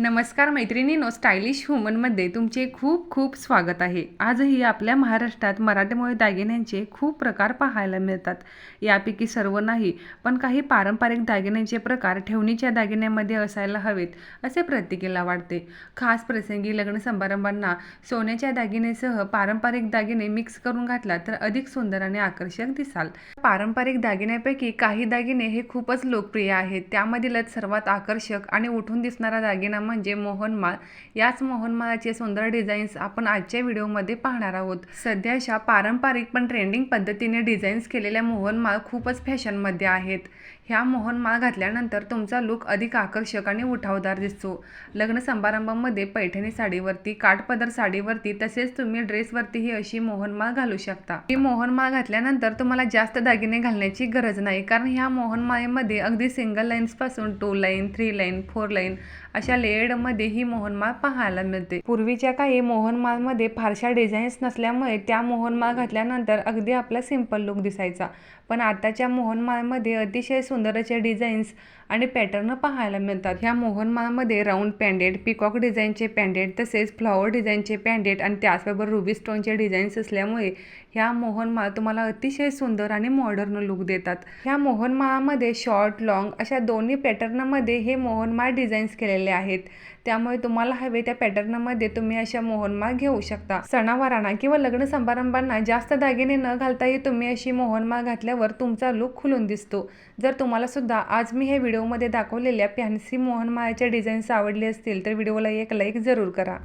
नमस्कार मैत्रिणीनो स्टायलिश वुमनमध्ये तुमचे खूप खूप स्वागत आहे. आजही आपल्या महाराष्ट्रात मराठीमुळे दागिन्यांचे खूप प्रकार पाहायला मिळतात. यापैकी सर्व नाही पण काही पारंपरिक दागिन्यांचे प्रकार ठेवणीच्या दागिन्यामध्ये असायला हवेत असे प्रत्येकीला वाटते. खास प्रसंगी लग्न समारंभांना सोन्याच्या दागिनेसह पारंपरिक दागिने मिक्स करून घातला तर अधिक सुंदर आणि आकर्षक दिसाल. पारंपरिक दागिन्यापैकी काही दागिने हे खूपच लोकप्रिय आहेत. त्यामधीलच सर्वात आकर्षक आणि उठून दिसणारा दागिना म्हणजे मोहनमाळ. याच मोहनमाळाचे सुंदर डिझाईन्स आपण आजच्या व्हिडिओमध्ये पाहणार आहोत. सध्याच्या पारंपरिक पण ट्रेंडिंग पद्धतीने डिझाईन्स केलेल्या मोहनमाळ खूपच फॅशनमध्ये आहेत. ह्या मोहनमाळ घातल्यानंतर तुमचा लुक अधिक आकर्षक आणि उठावदार दिसतो. लग्न समारंभामध्ये पैठणी साडीवरती काठपदर साडीवरती तसेच तुम्ही ड्रेसवरती ही अशी मोहनमाळ घालू शकता. ही मोहनमाळ घातल्यानंतर तुम्हाला जास्त दागिने घालण्याची गरज नाही कारण ह्या मोहनमाळेमध्ये अगदी single लाईन्सपासून two line three line four line अशा लेयर्डमध्ये ही मोहनमाळ पाहायला मिळते. पूर्वीच्या काही मोहनमाळमध्ये फारशा डिझाईन्स नसल्यामुळे त्या मोहनमाळ घातल्यानंतर अगदी आपला सिंपल लुक दिसायचा. पण आताच्या मोहनमाळमध्ये अतिशय सुंदर असे डिझाईन्स आणि पॅटर्न पाहायला मिळतात. ह्या मोहनमाळमध्ये राऊंड पॅन्डेट पिकॉक डिझाईनचे पॅन्डेट तसेच फ्लॉवर डिझाईनचे पॅन्डेट आणि त्याचबरोबर रुबी स्टोनचे डिझाईन्स असल्यामुळे ह्या मोहनमाळ तुम्हाला अतिशय सुंदर आणि मॉडर्न लुक देतात. ह्या मोहनमाळामध्ये शॉर्ट लॉंग अशा दोन्ही पॅटर्नमध्ये हे मोहनमाळ डिझाईन्स केलेले आहेत. त्यामुळे तुम्हाला हवे त्या पॅटर्नमध्ये तुम्ही अशा मोहनमाळ घेऊ शकता. सणावारांना किंवा लग्न समारंभांना जास्त दागिने न घालताही तुम्ही अशी मोहनमाळ घातल्यावर तुमचा लुक खुलून दिसतो. जर तुम्हाला सुद्धा आज मी हे व्हिडिओमध्ये दाखवलेल्या फॅन्सी मोहनमाळ्याच्या डिझाईन्स आवडले असतील तर व्हिडिओला एक लाईक जरूर करा.